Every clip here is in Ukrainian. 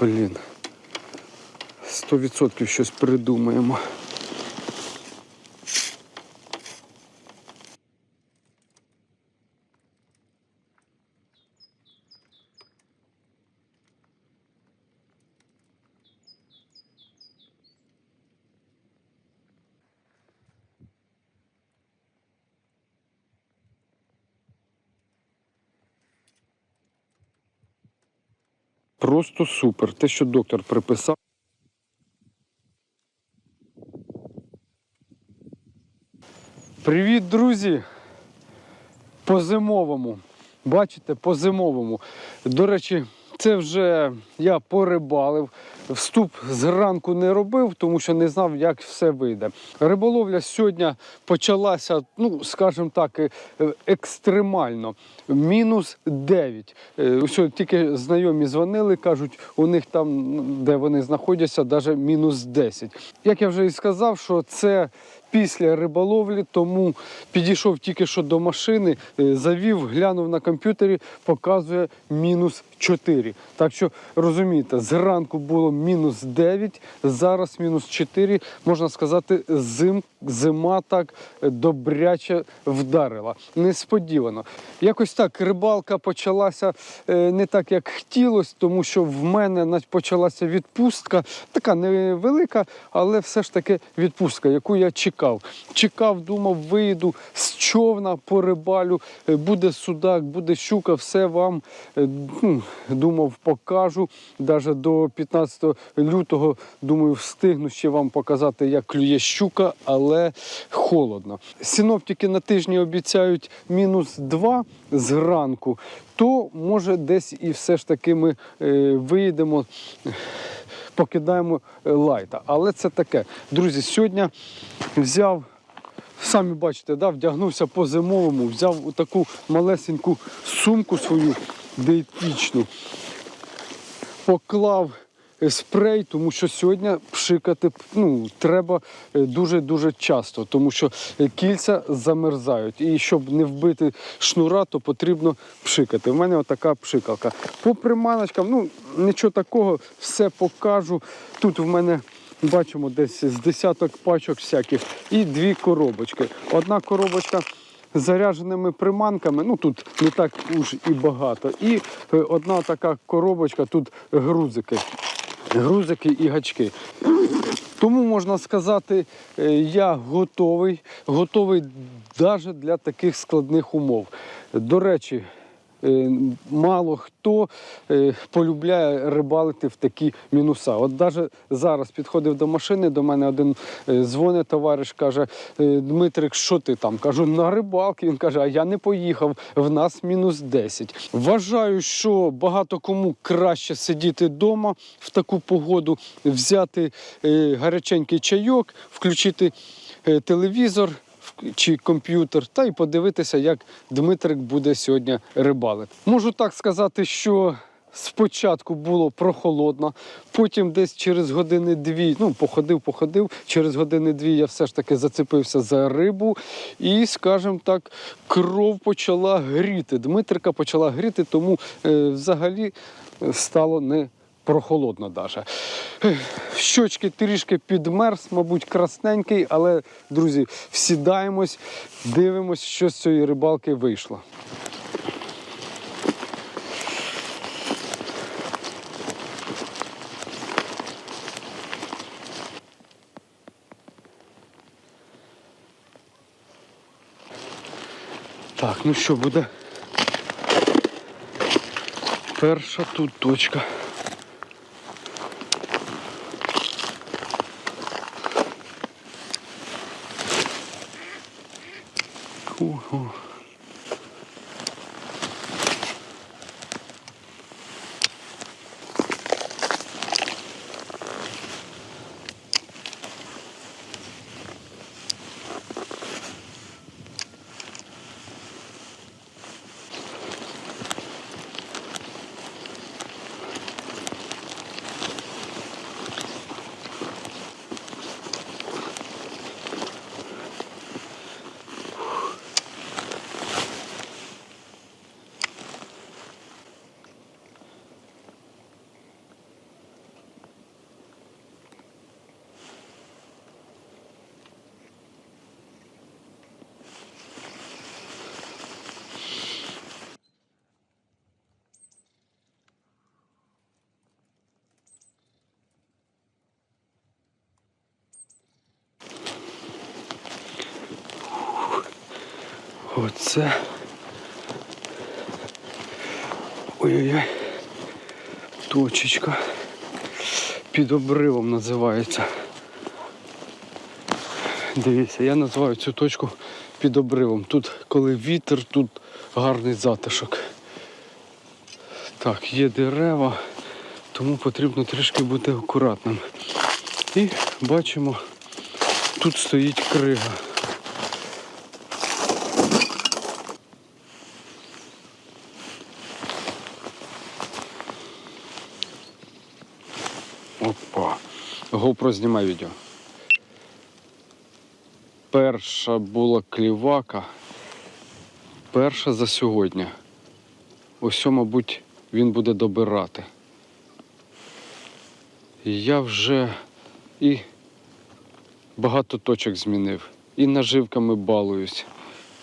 Блін. 100% щось придумаємо. Просто супер. Те, що доктор приписав. Привіт, друзі! По зимовому. Бачите, по зимовому. До речі, це вже я порибалив. Вступ зранку не робив, тому що не знав, як все вийде. Риболовля сьогодні почалася, ну, скажімо так, е, е, екстремально. Мінус 9. Е, Ось тільки знайомі дзвонили, кажуть, у них там, де вони знаходяться, навіть мінус 10. Як я вже і сказав, що це після риболовлі, тому підійшов тільки що до машини, е, завів, глянув на комп'ютері, показує мінус 4. Так що розумієте, зранку було мінус 9, зараз мінус 4. Можна сказати, зим, зима так добряче вдарила. Несподівано. Якось так рибалка почалася е, не так, як хотілося, тому що в мене почалася відпустка, така невелика, але все ж таки відпустка, яку я чекав. Чекав, думав, вийду з човна по рибалю, е, буде судак, буде щука, все вам е, думав, покажу. Даже до 15 лютого, думаю, встигну ще вам показати, як клює щука, але холодно. Синоптики на тижні обіцяють мінус 2 зранку, то може десь і все ж таки ми е, виїдемо покидаємо е, лайта. Але це таке. Друзі, сьогодні взяв, самі бачите, да, вдягнувся по зимовому, взяв таку малесеньку сумку свою диетичну, поклав спрей, тому що сьогодні пшикати ну, треба е, дуже-дуже часто, тому що е, кільця замерзають. І щоб не вбити шнура, то потрібно пшикати. У мене отака пшикалка. По приманочкам, ну нічого такого, все покажу. Тут в мене. Бачимо десь з десяток пачок всяких і дві коробочки. Одна коробочка з зарядженими приманками, ну тут не так уж і багато. І е, одна така коробочка, тут грузики. Грузики і гачки. Тому можна сказати, е, я готовий, готовий навіть для таких складних умов. До речі, мало хто е, полюбляє рибалити в такі мінуса. От навіть зараз підходив до машини, до мене один е, дзвонить товариш, каже: «Е, Дмитрик, що ти там? Кажу, на рибалки. Він каже, а я не поїхав, в нас мінус 10. Вважаю, що багато кому краще сидіти вдома в таку погоду, взяти е, гаряченький чайок, включити е, телевізор чи комп'ютер, та й подивитися, як Дмитрик буде сьогодні рибалити. Можу так сказати, що спочатку було прохолодно, потім десь через години дві, ну походив, походив. Через години дві я все ж таки зацепився за рибу, і, скажімо так, кров почала гріти. Дмитрика почала гріти, тому е, взагалі е, стало не прохолодно даже. Щочки трішки підмерз, мабуть, красненький, але, друзі, всідаємось, дивимось, що з цієї рибалки вийшло. Так, ну що буде? Перша тут точка. Ого. Оце. Ой-ой-ой. Точечка. Під обривом називається. Дивіться, я називаю цю точку під обривом. Тут, коли вітер, тут гарний затишок. Так, є дерева, тому потрібно трішки бути акуратним. І бачимо, тут стоїть крига. Опа. GoPro знімай відео. Перша була клівака. Перша за сьогодні. Ось, мабуть, він буде добирати. Я вже і багато точок змінив. І наживками балуюсь.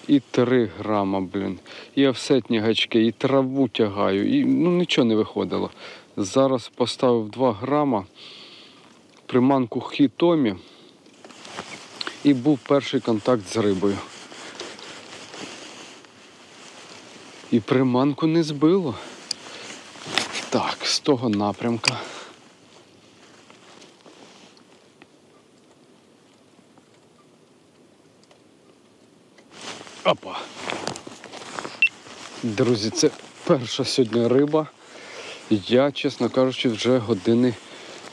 І 3 грама, блін. І офсетні гачки, і траву тягаю. І ну, нічого не виходило. Зараз поставив 2 грама приманку хітомі. І був перший контакт з рибою. І приманку не збило. Так, з того напрямка. Опа. Друзі, це перша сьогодні риба. Я, чесно кажучи, вже години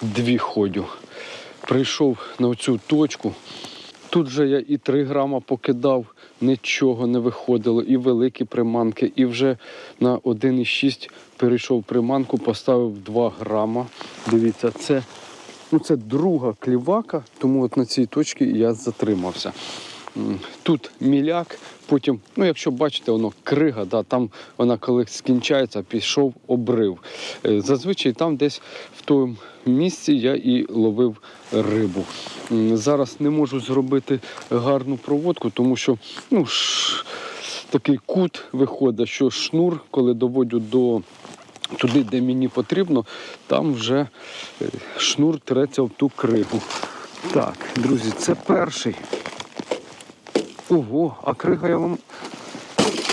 дві ходю. Прийшов на цю точку. Тут же я і 3 грама покидав, нічого не виходило, і великі приманки, і вже на 1,6 перейшов приманку, поставив 2 грама. Дивіться, це, ну, це друга клівака, тому от на цій точці я затримався. Тут міляк, потім, ну якщо бачите, воно крига, да, там вона коли скінчається, пішов обрив. Е, Зазвичай там десь в тому місці я і ловив рибу. Зараз не можу зробити гарну проводку, тому що ну, ш, такий кут виходить, що шнур, коли доводю до туди, де мені потрібно, там вже е, шнур треться в ту кригу. Так, друзі, це перший. Ого, а крига я вам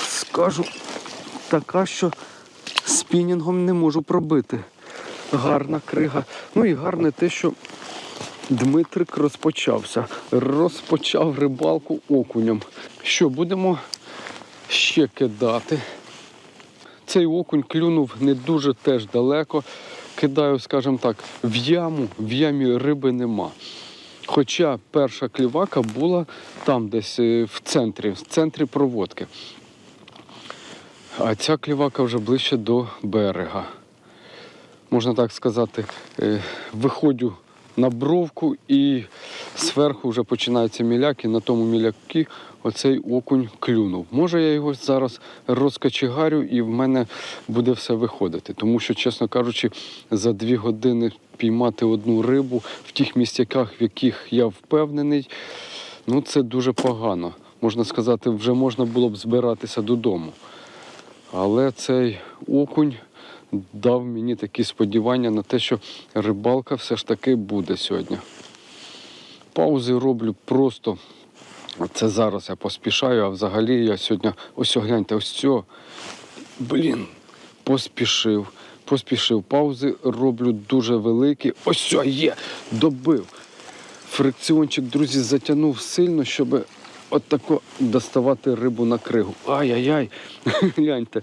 скажу така, що спінінгом не можу пробити. Гарна крига. Ну і гарне те, що Дмитрик розпочався. Розпочав рибалку окунем. Що, будемо ще кидати. Цей окунь клюнув не дуже теж далеко. Кидаю, скажімо так, в яму, в ямі риби нема. Хоча перша клівака була там десь е, в центрі, в центрі проводки. А ця клівака вже ближче до берега. Можна так сказати, е, виходжу на бровку і зверху вже починається міляк, і на тому мілякі оцей окунь клюнув. Може, я його зараз розкачегарю і в мене буде все виходити. Тому що, чесно кажучи, за дві години піймати одну рибу в тих місцяках, в яких я впевнений, ну це дуже погано. Можна сказати, вже можна було б збиратися додому. Але цей окунь дав мені такі сподівання на те, що рибалка все ж таки буде сьогодні. Паузи роблю просто. Це зараз я поспішаю, а взагалі я сьогодні ось гляньте, ось цього. Блін, поспішив, поспішив. Паузи роблю дуже великі. Ось цього є, добив. Фрикціончик, друзі, затягнув сильно, щоб отако доставати рибу на кригу. Ай-яй-яй. Гляньте.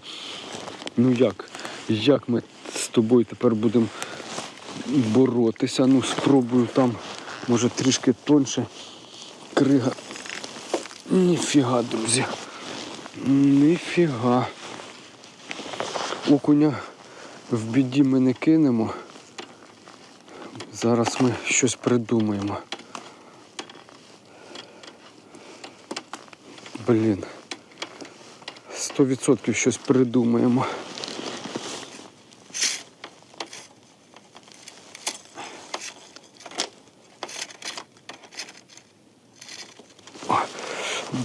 Ну як? Як ми з тобою тепер будемо боротися? Ну, спробую там, може, трішки тонше. Крига. Ніфіга, друзі. Ніфіга. Окуня в біді ми не кинемо. Зараз ми щось придумаємо. Блін. Сто відсотків щось придумаємо.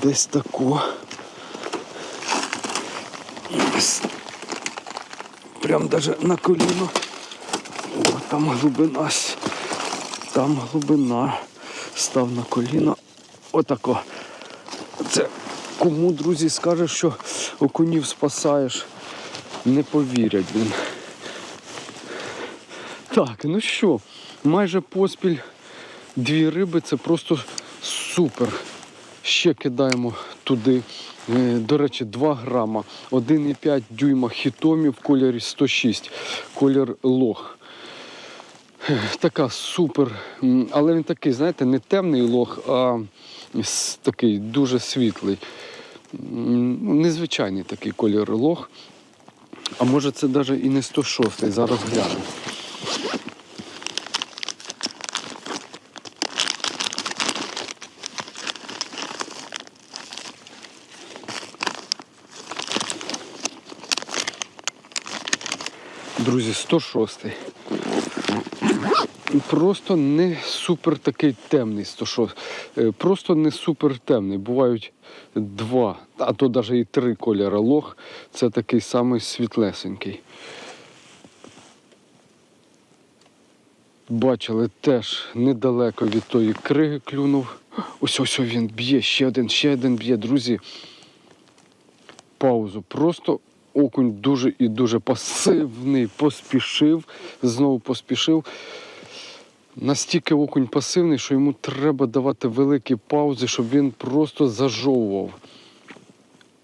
Десь тако. Прям даже на коліно. О, там глибина. Там глибина. Став на коліно. Отако. Це Кому, друзі, скажеш, що окунів спасаєш, не повірять, блін. Так, ну що, майже поспіль дві риби це просто супер. Ще кидаємо туди. е, До речі, 2 грама, 1,5 дюйма хітомі в кольорі 106, колір лох. Така супер, але він такий, знаєте, не темний лох, а такий дуже світлий. Незвичайний такий колір лох. А може це навіть і не 106, зараз гляну. Друзі, 106. Просто не супер такий темний 106. Е, Просто не супер темний. Бувають два, а то навіть і три кольори лох. Це такий самий світлесенький. Бачили теж недалеко від тої криги клюнув. Ось ось він б'є, ще один, ще один б'є, друзі. Паузу. Просто окунь дуже і дуже пасивний, поспішив, знову поспішив. Настільки окунь пасивний, що йому треба давати великі паузи, щоб він просто зажовував.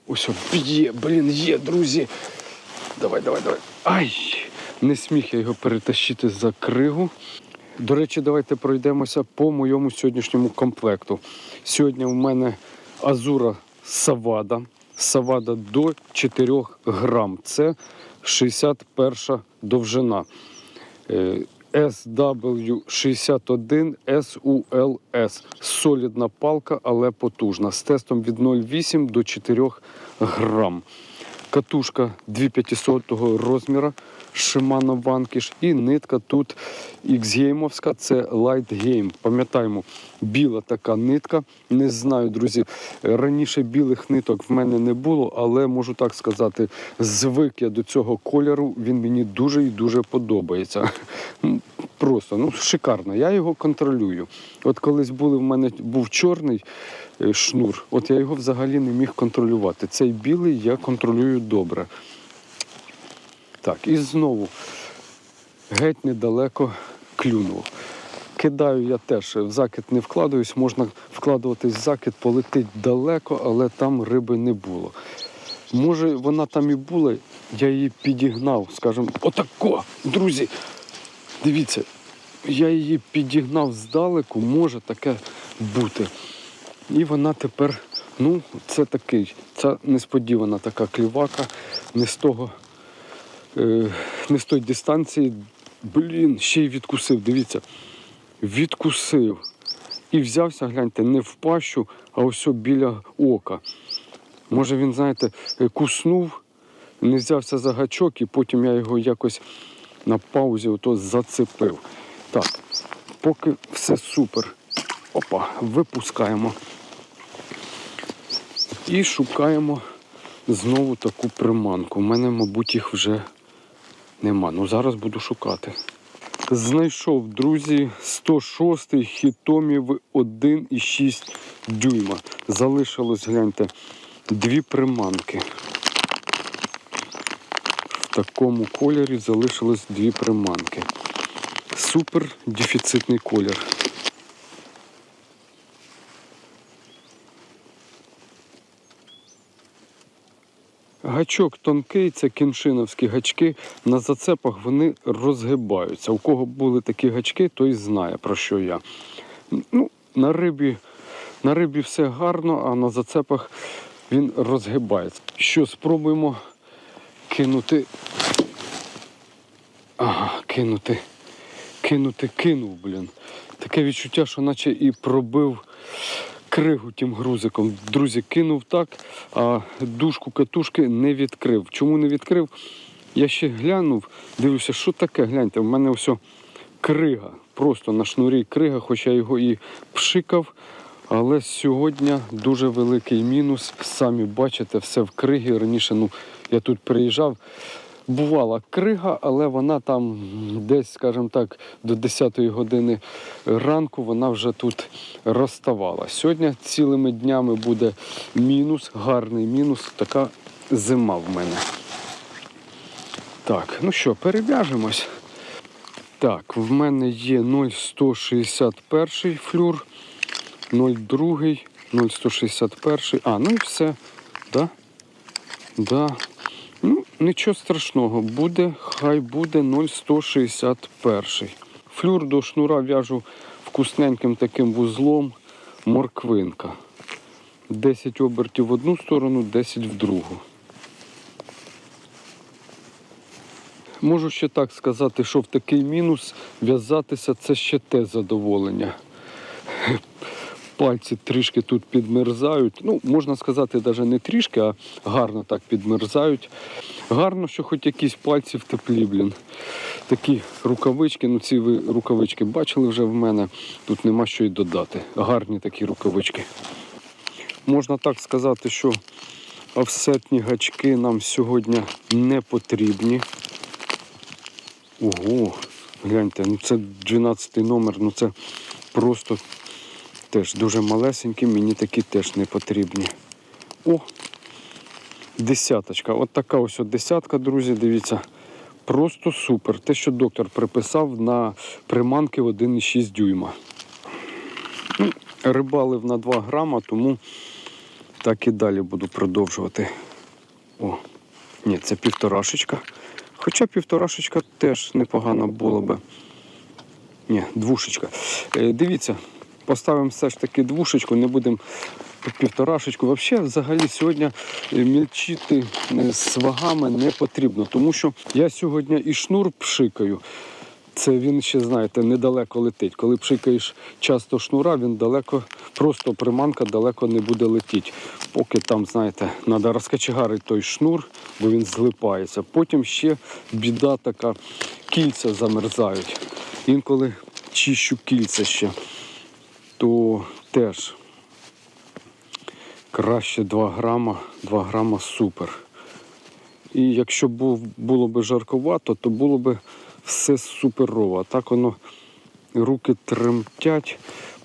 Ось б'є, блін, є, друзі. Давай, давай, давай. Ай! Не сміг я його перетащити за кригу. До речі, давайте пройдемося по моєму сьогоднішньому комплекту. Сьогодні в мене Азура Савада. Савада до 4 грам. Це 61 довжина. Е, SW61 SULS. Солідна палка, але потужна. З тестом від 0,8 до 4 грам. Катушка 2500 розміру Shimano Vanquish і нитка тут X-геймовська, це Light Game. Пам'ятаємо, біла така нитка. Не знаю, друзі. Раніше білих ниток в мене не було, але можу так сказати, звик я до цього кольору. Він мені дуже і дуже подобається. Просто ну шикарно. Я його контролюю. От колись були в мене був чорний е, шнур, от я його взагалі не міг контролювати. Цей білий я контролюю добре. Так, і знову геть недалеко клюнув. Кидаю я теж в закид не вкладаюсь, можна вкладуватись в закид, полетить далеко, але там риби не було. Може, вона там і була, я її підігнав, скажімо, отако, друзі. Дивіться, я її підігнав здалеку, може таке бути. І вона тепер, ну, це такий, це несподівана така клівака, не з того, не з тої дистанції. Блін, ще й відкусив, дивіться. Відкусив. І взявся, гляньте, не в пащу, а ось біля ока. Може він, знаєте, е, куснув, не взявся за гачок, і потім я його якось на паузі ото зацепив. Так, поки все супер. Опа, випускаємо. І шукаємо знову таку приманку. У мене, мабуть, їх вже нема. Ну зараз буду шукати. Знайшов, друзі, 106 хітомів 1,6 дюйма. Залишилось, гляньте, дві приманки. В такому кольорі залишилось дві приманки. Супер дефіцитний колір. Гачок тонкий, це кіншиновські гачки. На зацепах вони розгибаються. У кого були такі гачки, той знає про що я. Ну, на рибі, на рибі все гарно, а на зацепах він розгибається. Що, спробуємо кинути. Ага, кинути. Кинути, кинув, блін. Таке відчуття, що наче і пробив кригу тим грузиком. Друзі, кинув так, а дужку катушки не відкрив. Чому не відкрив? Я ще глянув, дивлюся, що таке, гляньте, в мене все крига. Просто на шнурі крига, хоча я його і пшикав. Але сьогодні дуже великий мінус. Самі бачите, все в кригі. Раніше ну, я тут приїжджав, бувала крига, але вона там десь, скажімо так, до 10-ї години ранку вона вже тут розставала. Сьогодні цілими днями буде мінус, гарний мінус, така зима в мене. Так, ну що, перев'яжемось. Так, в мене є 0,161 флюр, 0,2, 0,161. А, ну і все. Да? Да. Нічого страшного, буде, хай буде 0,161. Флюр до шнура в'яжу вкусненьким таким вузлом морквинка. 10 обертів в одну сторону, 10 в другу. Можу ще так сказати, що в такий мінус в'язатися це ще те задоволення. Пальці трішки тут підмерзають. Ну, можна сказати, навіть не трішки, а гарно так підмерзають. Гарно, що хоч якісь пальці в теплі, блін. Такі рукавички, ну ці ви рукавички бачили вже в мене. Тут нема що й додати. Гарні такі рукавички. Можна так сказати, що офсетні гачки нам сьогодні не потрібні. Ого, гляньте, ну це 12 номер, ну це просто теж дуже малесенькі, мені такі теж не потрібні. О, десяточка. От така ось от десятка, друзі, дивіться. Просто супер. Те, що доктор приписав на приманки 1,6 дюйма. Ну, Рибалив на 2 грама, тому так і далі буду продовжувати. О, ні, це півторашечка. Хоча півторашечка теж непогано було би. Ні, двушечка. Е, дивіться, поставимо все ж таки двушечку, не будемо півторашечку. Взагалі, взагалі сьогодні е, мільчити е, з вагами не потрібно, тому що я сьогодні і шнур пшикаю. Це він ще, знаєте, недалеко летить. Коли пшикаєш часто шнура, він далеко, просто приманка далеко не буде летіти. Поки там, знаєте, треба розкачегарити той шнур, бо він злипається. Потім ще біда така, кільця замерзають. Інколи чищу кільця ще, то теж краще 2 грама, 2 грама супер. І якщо було б жарковато, то було б все суперово. А так воно руки тремтять,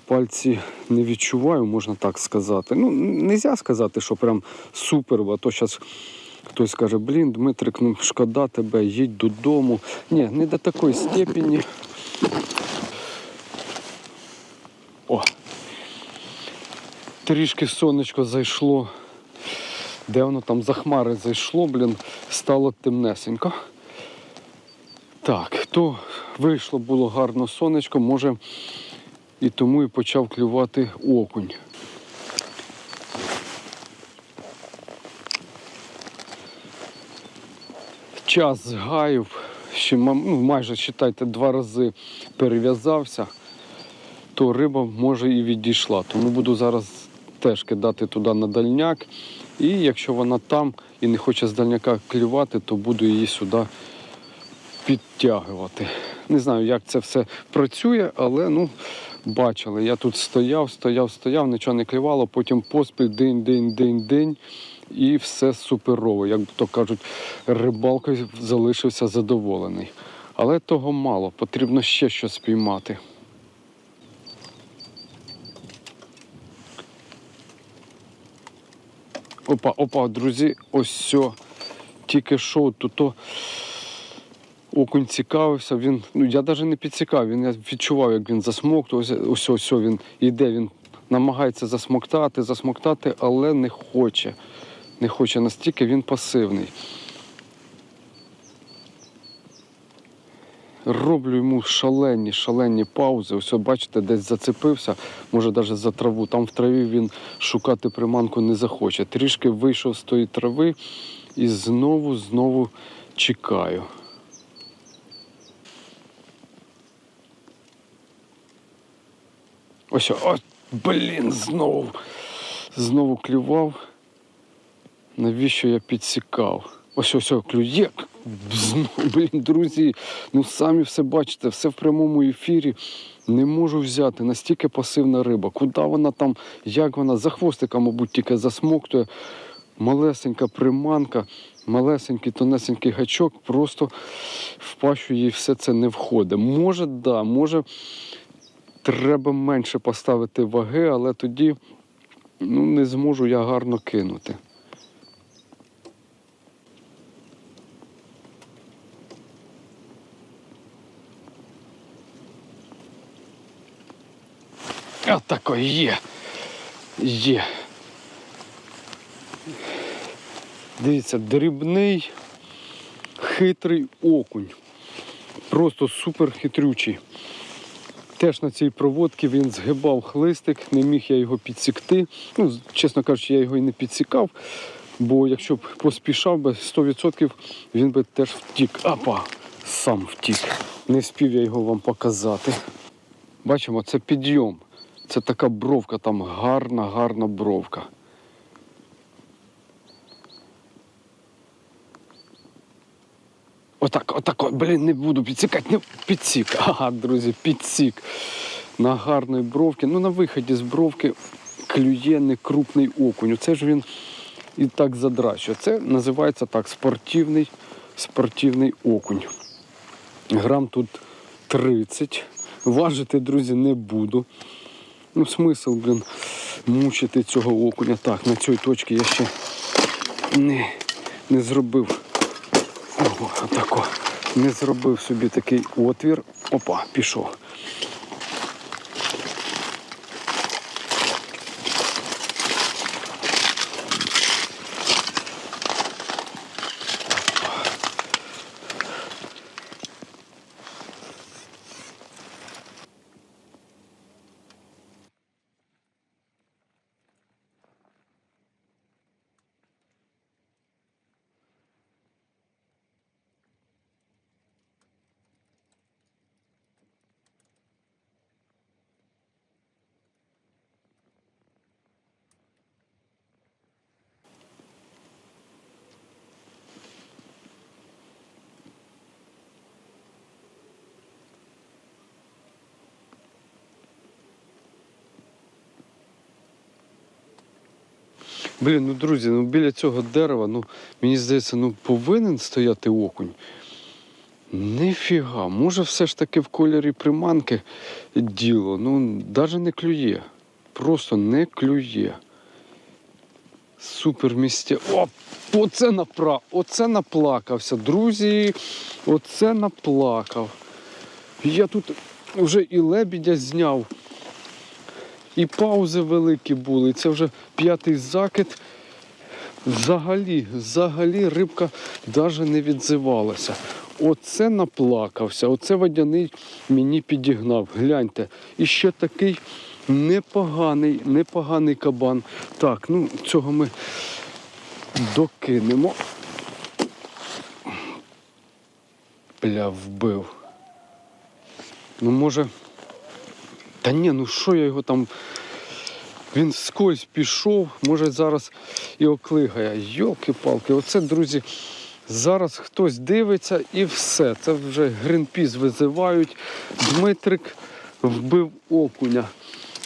пальці не відчуваю, можна так сказати. Ну, не можна сказати, що прям супер, а то зараз хтось скаже, блін, Дмитрик, ну шкода тебе, їдь додому. Ні, не до такої степені. О! Трішки сонечко зайшло. Де воно там за хмари зайшло, блін, стало темнесенько. Так, то вийшло було гарно сонечко, може і тому і почав клювати окунь. Час згаяв, ще ну, майже считайте, два рази перев'язався, то риба може і відійшла. Тому буду зараз теж кидати туди на дальняк. І якщо вона там і не хоче з дальняка клювати, то буду її сюди підтягувати. Не знаю, як це все працює, але ну, бачили. Я тут стояв, стояв, стояв, нічого не клювало, потім поспіль день, день, день, день. І все суперово. Як то кажуть, рибалкою залишився задоволений. Але того мало, потрібно ще щось спіймати. Опа, опа, друзі, ось все. Тільки що тут окунь цікавився. Він, ну я навіть не підцікав, він я відчував, як він засмок, ось ось він йде, він намагається засмоктати, засмоктати, але не хоче. Не хоче настільки він пасивний. Роблю йому шалені, шалені паузи. Ось, бачите, десь зацепився, може навіть за траву. Там в траві він шукати приманку не захоче. Трішки вийшов з тої трави і знову, знову чекаю. Ось, о, блін, знову. Знову клював. Навіщо я підсікав? Ось ось ось, клює. Знову, блін, друзі, ну самі все бачите, все в прямому ефірі. Не можу взяти. Настільки пасивна риба. Куди вона там, як вона, за хвостика, мабуть, тільки засмоктує. малесенька приманка, малесенький тонесенький гачок, просто в пащу їй все це не входить. Може, да, може, треба менше поставити ваги, але тоді ну, не зможу я гарно кинути. Отако є. Є. Дивіться, дрібний, хитрий окунь. Просто супер хитрючий. Теж на цій проводці він згибав хлистик, не міг я його підсікти. Ну, чесно кажучи, я його і не підсікав, бо якщо б поспішав би 100% він би теж втік. Апа, сам втік. Не спів я його вам показати. Бачимо, це підйом. Це така бровка, там гарна, гарна бровка. Отак, отак, блін, не буду підсікати, не підсік. Ага, друзі, підсік. На гарної бровки. Ну, на виході з бровки клює не крупний окунь. Оце ж він і так задрачує. Це називається так спортивний, спортивний окунь. Грам тут 30. Важити, друзі, не буду. Ну, смисл, блін, мучити цього окуня. Так, на цій точці я ще не, не зробив. Ого, отако. Не зробив собі такий отвір. Опа, пішов. Блін, ну друзі, ну біля цього дерева, ну мені здається, ну повинен стояти окунь. Нифіга, може все ж таки в кольорі приманки діло. Ну, навіть не клює. Просто не клює. Супер місця. О, оце напра... Оце наплакався, друзі. Оце наплакав. Я тут вже і лебідя зняв, і паузи великі були. Це вже п'ятий закид. Взагалі, взагалі рибка навіть не відзивалася. Оце наплакався, оце водяний мені підігнав. Гляньте. І ще такий непоганий, непоганий кабан. Так, ну цього ми докинемо. Бля, вбив. Ну, може. Та ні, ну що я його там. Він скользь пішов, може зараз і оклигає. Йолки-палки, оце, друзі, зараз хтось дивиться і все. Це вже Гринпіс визивають. Дмитрик вбив окуня.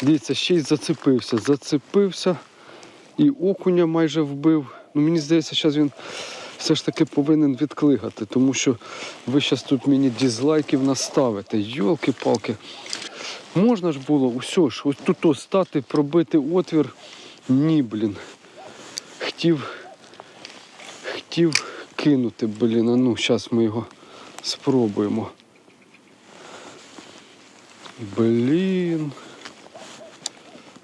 Дивіться, ще й зацепився. Зацепився і окуня майже вбив. Ну, мені здається, зараз він все ж таки повинен відклигати, тому що ви зараз тут мені дізлайків наставите. Йолки-палки. Можна ж було усе ж, ось тут стати, пробити отвір. Ні, блін. Хотів, хотів кинути, блін. А ну, зараз ми його спробуємо. Блін.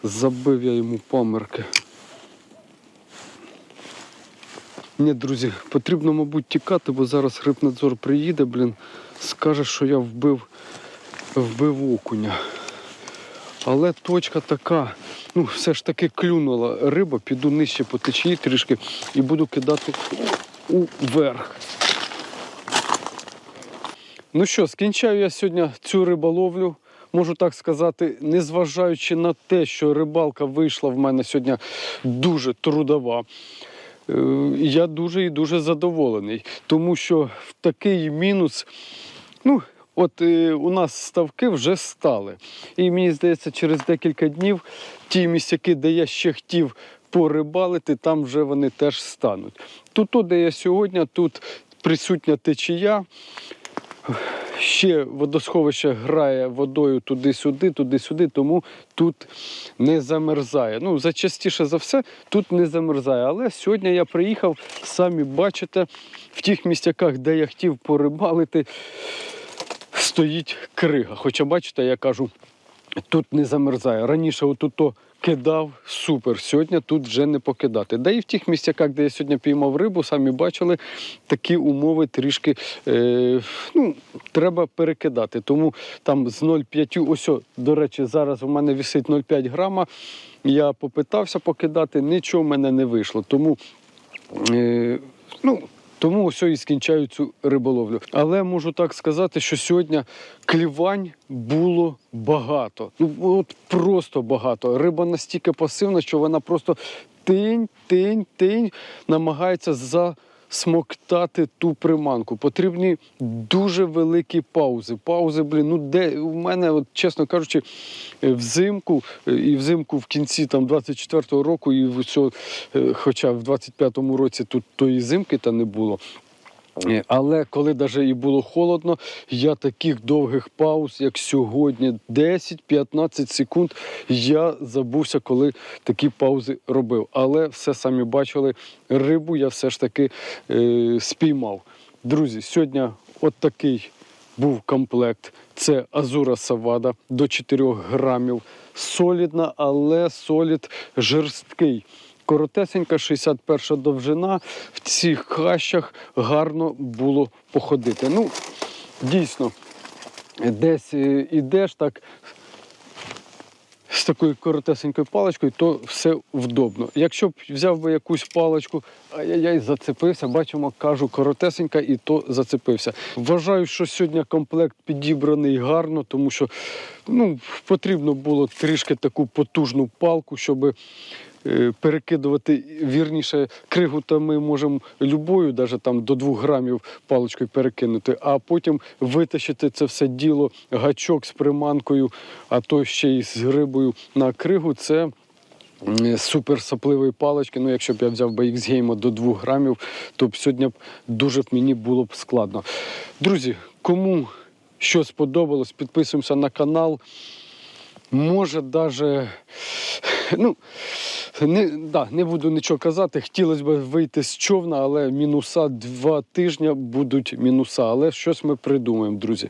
Забив я йому памерки. Ні, друзі, потрібно, мабуть, тікати, бо зараз рибнадзор приїде, блін, скаже, що я вбив, вбив окуня. Але точка така, ну, все ж таки клюнула риба, піду нижче по течії трішки і буду кидати уверх. Ну що, скінчаю я сьогодні цю риболовлю. Можу так сказати, незважаючи на те, що рибалка вийшла в мене сьогодні дуже трудова. Е, Я дуже і дуже задоволений, тому що в такий мінус, ну, от е, у нас ставки вже стали. І мені здається, через декілька днів ті місцяки, де я ще хотів порибалити, там вже вони теж стануть. Тут, то, де я сьогодні, тут присутня течія. Ще водосховище грає водою туди-сюди, туди-сюди, тому тут не замерзає. Ну, зачастіше за все, тут не замерзає. Але сьогодні я приїхав, самі бачите, в тих місцяках, де я хотів порибалити, стоїть крига. Хоча, бачите, я кажу, тут не замерзає. Раніше отут то кидав супер. Сьогодні тут вже не покидати. Да і в тих місцяках, де я сьогодні піймав рибу, самі бачили, такі умови трішки е, ну, треба перекидати. Тому там з 0,5, ось, до речі, зараз у мене висить 0,5 грама. Я попитався покидати, нічого в мене не вийшло. Тому Е, ну, тому ось і скінчаю цю риболовлю. Але можу так сказати, що сьогодні клівань було багато. Ну от просто багато. Риба настільки пасивна, що вона просто тинь, тинь, тинь намагається засмоктати ту приманку. Потрібні дуже великі паузи. Паузи, блін, ну де у мене, от, чесно кажучи, е, взимку е, і взимку в кінці там 24-го року, і в цього, е, хоча в 25-му році тут тої зимки та не було. Але коли навіть і було холодно, я таких довгих пауз, як сьогодні, 10-15 секунд, я забувся, коли такі паузи робив. Але все самі бачили, рибу я все ж таки е, спіймав. Друзі, сьогодні от такий був комплект. Це Азура Савада до 4 грамів. Солідна, але солід жорсткий. Коротесенька, 61 довжина. В цих хащах гарно було походити. Ну, дійсно, десь е, ідеш так з такою коротесенькою паличкою, то все вдобно. Якщо б взяв би якусь паличку, ай-яй-яй, зацепився, бачимо, кажу, коротесенька, і то зацепився. Вважаю, що сьогодні комплект підібраний гарно, тому що ну, потрібно було трішки таку потужну палку, щоб перекидувати вірніше кригу, то ми можемо любою, навіть там до 2 грамів паличкою перекинути, а потім витащити це все діло, гачок з приманкою, а то ще й з грибою на кригу. Це м, супер сапливої палички. Ну, якщо б я взяв би X-Game до 2 грамів, то б сьогодні б дуже б мені було б складно. Друзі, кому що сподобалось, підписуємося на канал. Може, даже, ну, не, да, не буду нічого казати. Хотілося б вийти з човна, але мінуса два тижні будуть мінуса. Але щось ми придумаємо, друзі.